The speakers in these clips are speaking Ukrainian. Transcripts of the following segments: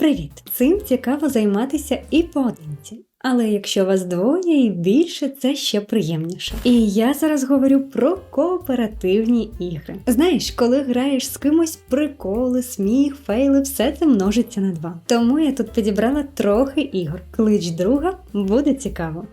Привіт! Цим цікаво займатися і поодинці. Але якщо вас двоє і більше, це ще приємніше. І я зараз говорю про кооперативні ігри. Знаєш, коли граєш з кимось, приколи, сміх, фейли, все це множиться на два. Тому я тут підібрала трохи ігор. Клич друга, буде цікаво.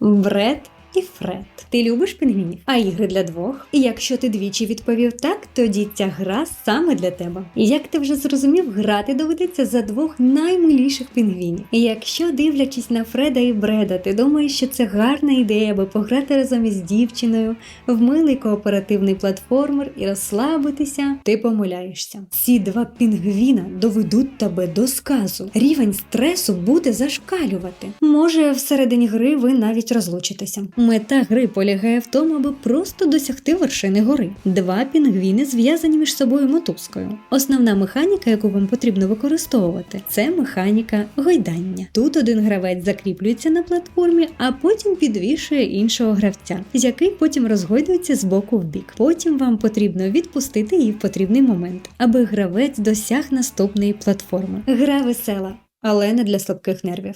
Бред і Фред. Ти любиш пінгвінів? А ігри для двох? І якщо ти двічі відповів так, тоді ця гра саме для тебе. Як ти вже зрозумів, грати доведеться за двох наймиліших пінгвінів. І якщо дивлячись на Фреда і Бреда, ти думаєш, що це гарна ідея, аби пограти разом із дівчиною в милий кооперативний платформер і розслабитися, ти помиляєшся. Ці два пінгвіна доведуть тебе до сказу. Рівень стресу буде зашкалювати. Може, всередині гри ви навіть розлучитеся. Мета гри полягає в тому, аби просто досягти вершини гори. Два пінгвіни зв'язані між собою мотузкою. Основна механіка, яку вам потрібно використовувати, це механіка гойдання. Тут один гравець закріплюється на платформі, а потім підвішує іншого гравця, який потім розгойдується з боку в бік. Потім вам потрібно відпустити її в потрібний момент, аби гравець досяг наступної платформи. Гра весела, але не для слабких нервів.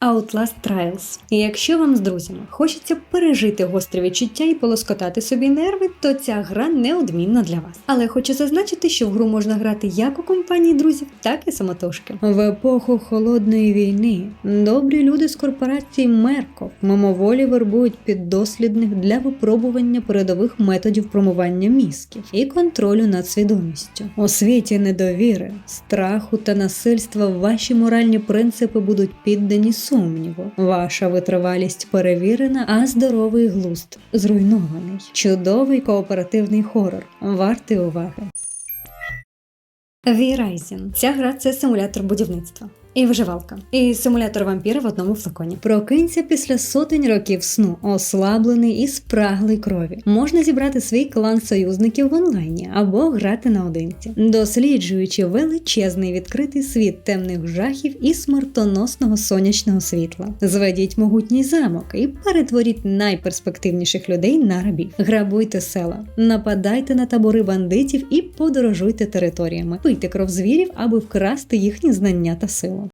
Outlast Trials. І якщо вам з друзями хочеться пережити гострі відчуття і полоскотати собі нерви, то ця гра неодмінна для вас. Але хочу зазначити, що в гру можна грати як у компанії друзів, так і самотужки. В епоху холодної війни добрі люди з корпорації Мерков мимоволі вербують піддослідних для випробування передових методів промивання мізків і контролю над свідомістю. У світі недовіри, страху та насильства ваші моральні принципи будуть піддані сумніву. Ваша витривалість перевірена, а здоровий глузд зруйнований. Чудовий кооперативний хорор. Вартий уваги. V-Rising. Ця гра це симулятор будівництва. І виживалка, і симулятор вампіра в одному флаконі. Прокинься після сотень років сну, ослаблений і спраглий крові. Можна зібрати свій клан союзників в онлайні або грати наодинці, досліджуючи величезний відкритий світ темних жахів і смертоносного сонячного світла. Зведіть могутній замок і перетворіть найперспективніших людей на рабів. Грабуйте села, нападайте на табори бандитів і подорожуйте територіями. Пийте кров звірів, аби вкрасти їхні знання та силу.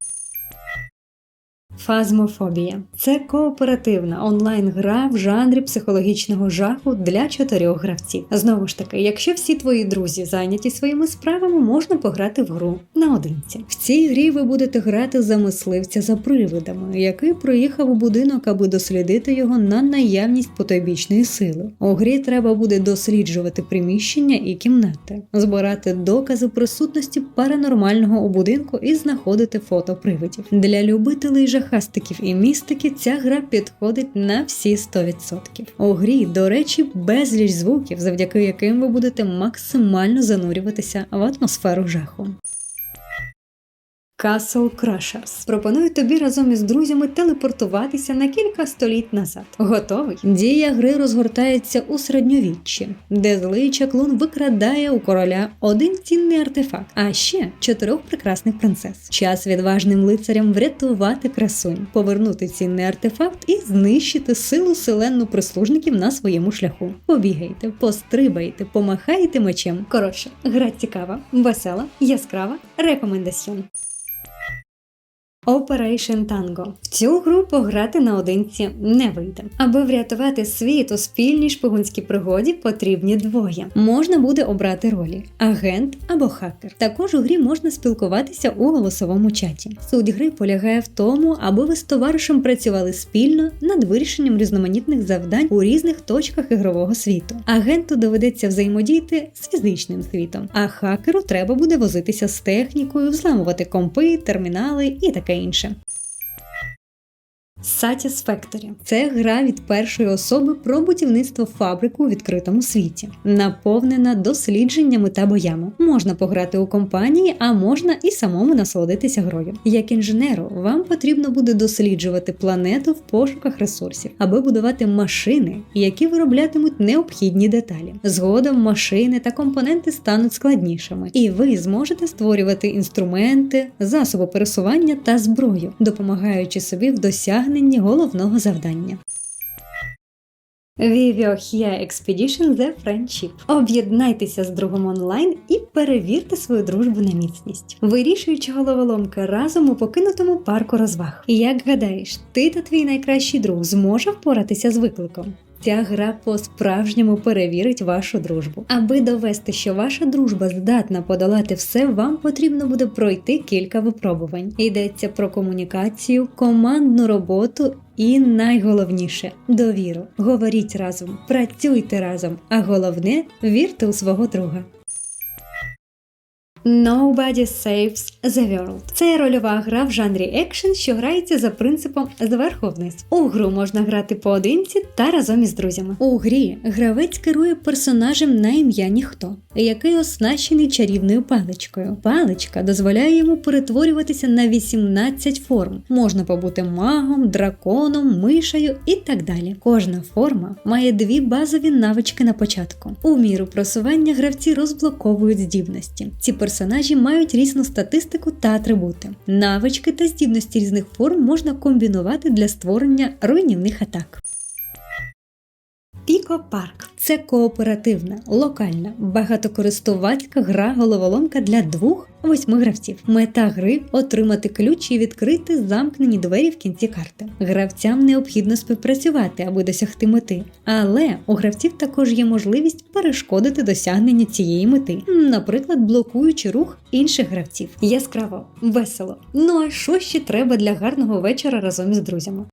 Фазмофобія це кооперативна онлайн-гра в жанрі психологічного жаху для чотирьох гравців. Знову ж таки, якщо всі твої друзі зайняті своїми справами, можна пограти в гру наодинці. В цій грі ви будете грати за мисливця за привидами, який приїхав у будинок, аби дослідити його на наявність потойбічної сили. У грі треба буде досліджувати приміщення і кімнати, збирати докази присутності паранормального у будинку і знаходити фото привидів. Для любителей жахів жахастиків і містики ця гра підходить на всі 100%. У грі, до речі, безліч звуків, завдяки яким ви будете максимально занурюватися в атмосферу жаху. Castle Crushers. Пропоную тобі разом із друзями телепортуватися на кілька століть назад. Готовий? Дія гри розгортається у середньовіччі, де злий чаклун викрадає у короля один цінний артефакт, а ще чотирьох прекрасних принцес. Час відважним лицарям врятувати красунь, повернути цінний артефакт і знищити силу селенну прислужників на своєму шляху. Побігайте, пострибайте, помахайте мечем. Коротше, гра цікава, весела, яскрава, рекомендаціон. Operation Tango. В цю гру пограти наодинці не вийде. Аби врятувати світ у спільній шпигунській пригоді потрібні двоє. Можна буде обрати ролі агент або хакер. Також у грі можна спілкуватися у голосовому чаті. Суть гри полягає в тому, аби ви з товаришем працювали спільно над вирішенням різноманітних завдань у різних точках ігрового світу. Агенту доведеться взаємодіяти з фізичним світом, а хакеру треба буде возитися з технікою, взламувати компи, термінали і таке Change. Satisfactory – це гра від першої особи про будівництво фабрики у відкритому світі, наповнена дослідженнями та боями. Можна пограти у компанії, а можна і самому насолодитися грою. Як інженеру, вам потрібно буде досліджувати планету в пошуках ресурсів, аби будувати машини, які вироблятимуть необхідні деталі. Згодом машини та компоненти стануть складнішими, і ви зможете створювати інструменти, засоби пересування та зброю, допомагаючи собі в досягненні головного завдання. Viviohia Expedition The Friendship. Об'єднайтеся з другом онлайн і перевірте свою дружбу на міцність, вирішуючи головоломки разом у покинутому парку розваг. Як гадаєш, ти та твій найкращий друг зможе впоратися з викликом? Ця гра по-справжньому перевірить вашу дружбу. Аби довести, що ваша дружба здатна подолати все, вам потрібно буде пройти кілька випробувань. Йдеться про комунікацію, командну роботу і найголовніше довіру. Говоріть разом, працюйте разом, а головне вірте у свого друга. Nobody Saves the World. Це рольова гра в жанрі екшен, що грається за принципом зверху вниз. У гру можна грати поодинці та разом із друзями. У грі гравець керує персонажем на ім'я ніхто, який оснащений чарівною паличкою. Паличка дозволяє йому перетворюватися на 18 форм. Можна побути магом, драконом, мишею і так далі. Кожна форма має дві базові навички на початку. У міру просування гравці розблоковують здібності. Ці персонажі мають різну статистику та атрибути. Навички та здібності різних форм можна комбінувати для створення руйнівних атак. Піко Парк це кооперативна, локальна, багатокористувацька гра головоломка для двох восьми гравців. Мета гри отримати ключ і відкрити замкнені двері в кінці карти. Гравцям необхідно співпрацювати, аби досягти мети. Але у гравців також є можливість перешкодити досягнення цієї мети, наприклад, блокуючи рух інших гравців. Яскраво, весело. Ну а що ще треба для гарного вечора разом із друзями?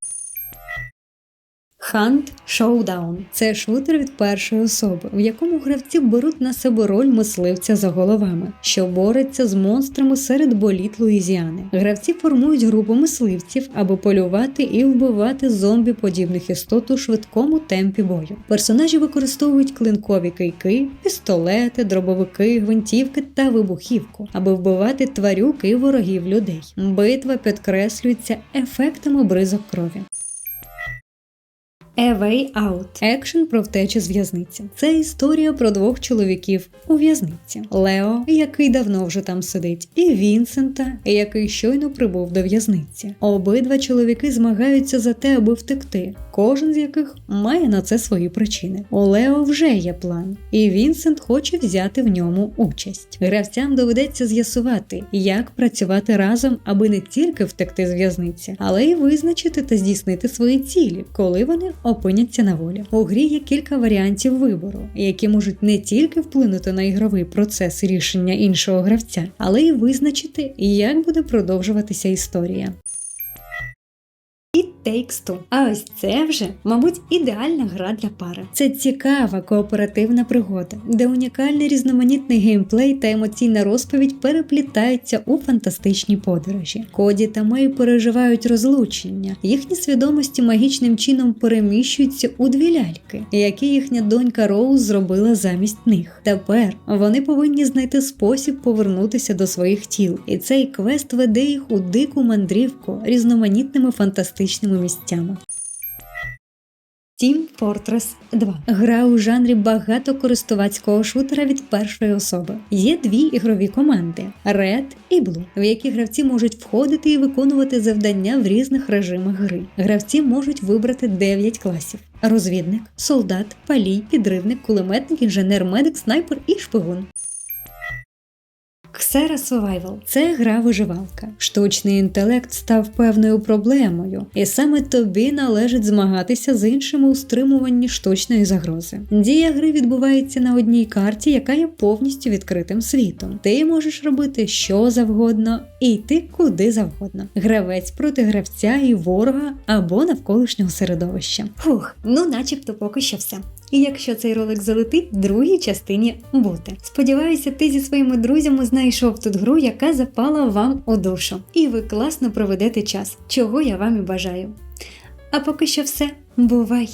Hunt Showdown – це шутер від першої особи, в якому гравці беруть на себе роль мисливця за головами, що бореться з монстрами серед боліт Луїзіани. Гравці формують групу мисливців, аби полювати і вбивати зомбі-подібних істот у швидкому темпі бою. Персонажі використовують клинкові кийки, пістолети, дробовики, гвинтівки та вибухівку, аби вбивати тварюк і ворогів людей. Битва підкреслюється ефектами бризок крові. A Way Out – екшен про втечу з в'язниці. Це історія про двох чоловіків у в'язниці: Лео, який давно вже там сидить, і Вінсента, який щойно прибув до в'язниці. Обидва чоловіки змагаються за те, аби втекти. Кожен з яких має на це свої причини. У Лео вже є план, і Вінсент хоче взяти в ньому участь. Гравцям доведеться з'ясувати, як працювати разом, аби не тільки втекти з в'язниці, але й визначити та здійснити свої цілі, коли вони опиняться на волі. У грі є кілька варіантів вибору, які можуть не тільки вплинути на ігровий процес рішення іншого гравця, але й визначити, як буде продовжуватися історія. Two. А ось це вже, мабуть, ідеальна гра для пари. Це цікава кооперативна пригода, де унікальний різноманітний геймплей та емоційна розповідь переплітаються у фантастичній подорожі. Коді та Мей переживають розлучення, їхні свідомості магічним чином переміщуються у дві ляльки, які їхня донька Роуз зробила замість них. Тепер вони повинні знайти спосіб повернутися до своїх тіл, і цей квест веде їх у дику мандрівку різноманітними фантастичними місцями. Team Fortress 2 гра у жанрі багатокористувацького шутера від першої особи. Є дві ігрові команди Red і Blue, в які гравці можуть входити і виконувати завдання в різних режимах гри. Гравці можуть вибрати 9 класів: розвідник, солдат, палій, підривник, кулеметник, інженер, медик, снайпер і шпигун. Xera Survival – це гра виживалка. Штучний інтелект став певною проблемою, і саме тобі належить змагатися з іншими у стримуванні штучної загрози. Дія гри відбувається на одній карті, яка є повністю відкритим світом. Ти можеш робити що завгодно і йти куди завгодно. Гравець проти гравця і ворога або навколишнього середовища. Фух, ну начебто поки що все. І якщо цей ролик залетить, в другій частині бути. Сподіваюся, ти зі своїми друзями знайшов тут гру, яка запала вам у душу. І ви класно проведете час, чого я вам і бажаю. А поки що все, бувай!